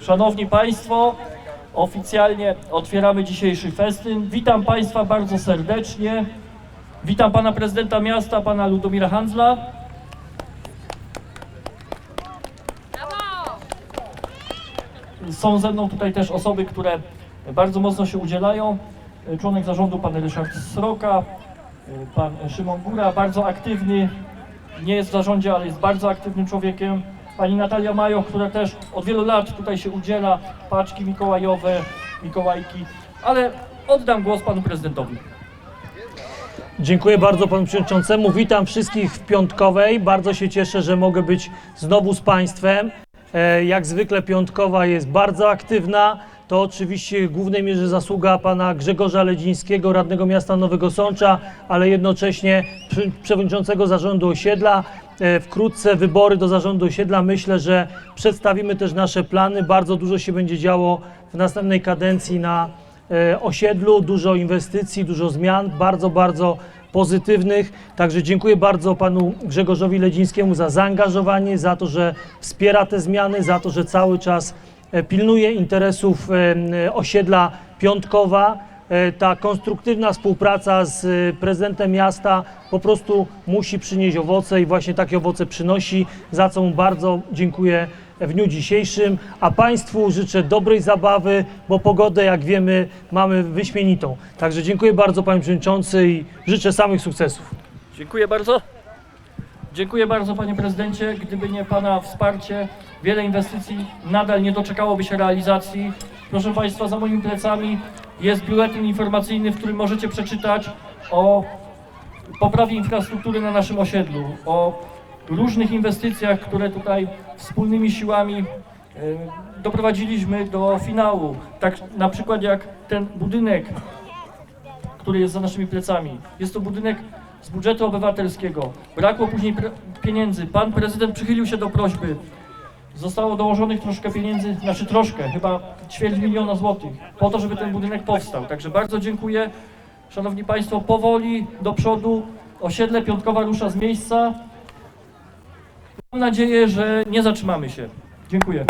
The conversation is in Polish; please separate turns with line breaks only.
Szanowni Państwo, oficjalnie otwieramy dzisiejszy festyn. Witam Państwa bardzo serdecznie. Witam Pana Prezydenta Miasta, Pana Ludomira Handzla. Są ze mną tutaj też osoby, które bardzo mocno się udzielają. Członek zarządu Pan Ryszard Sroka, Pan Szymon Góra, bardzo aktywny, nie jest w zarządzie, ale jest bardzo aktywnym człowiekiem. Pani Natalia Majo, która też od wielu lat tutaj się udziela, paczki mikołajowe, mikołajki, ale oddam głos Panu Prezydentowi.
Dziękuję bardzo panu przewodniczącemu. Witam wszystkich w piątkowej. Bardzo się cieszę, że mogę być znowu z państwem. E, Jak zwykle piątkowa jest bardzo aktywna. To oczywiście w głównej mierze zasługa pana Grzegorza Ledzińskiego, radnego miasta Nowego Sącza, ale jednocześnie przewodniczącego zarządu osiedla. E, Wkrótce wybory do zarządu osiedla. Myślę, że przedstawimy też nasze plany. Bardzo dużo się będzie działo w następnej kadencji na e, osiedlu, dużo inwestycji, dużo zmian, bardzo, bardzo pozytywnych. Także dziękuję bardzo panu Grzegorzowi Ledzińskiemu za zaangażowanie, za to, że wspiera te zmiany, za to, że cały czas e, pilnuje interesów e, osiedla Piątkowa. E, Ta konstruktywna współpraca z prezydentem miasta po prostu musi przynieść owoce i właśnie takie owoce przynosi, za co mu bardzo dziękuję w dniu dzisiejszym, a Państwu życzę dobrej zabawy, bo pogodę, jak wiemy, mamy wyśmienitą. Także dziękuję bardzo Panie Przewodniczący i życzę samych sukcesów.
Dziękuję bardzo. Dziękuję bardzo Panie Prezydencie. Gdyby nie Pana wsparcie, wiele inwestycji nadal nie doczekałoby się realizacji. Proszę Państwa, za moimi plecami jest biuletyn informacyjny, w którym możecie przeczytać o poprawie infrastruktury na naszym osiedlu, o różnych inwestycjach, które tutaj wspólnymi siłami e, doprowadziliśmy do finału. Tak na przykład jak ten budynek który jest za naszymi plecami. Jest to budynek z budżetu obywatelskiego. Brakło później pieniędzy. Pan prezydent przychylił się do prośby. Zostało dołożonych troszkę pieniędzy, znaczy troszkę, chyba ćwierć miliona złotych, po to, żeby ten budynek powstał. Także bardzo dziękuję. Szanowni Państwo, powoli do przodu. Osiedle Piątkowa rusza z miejsca. Mam nadzieję, że nie zatrzymamy się. Dziękuję.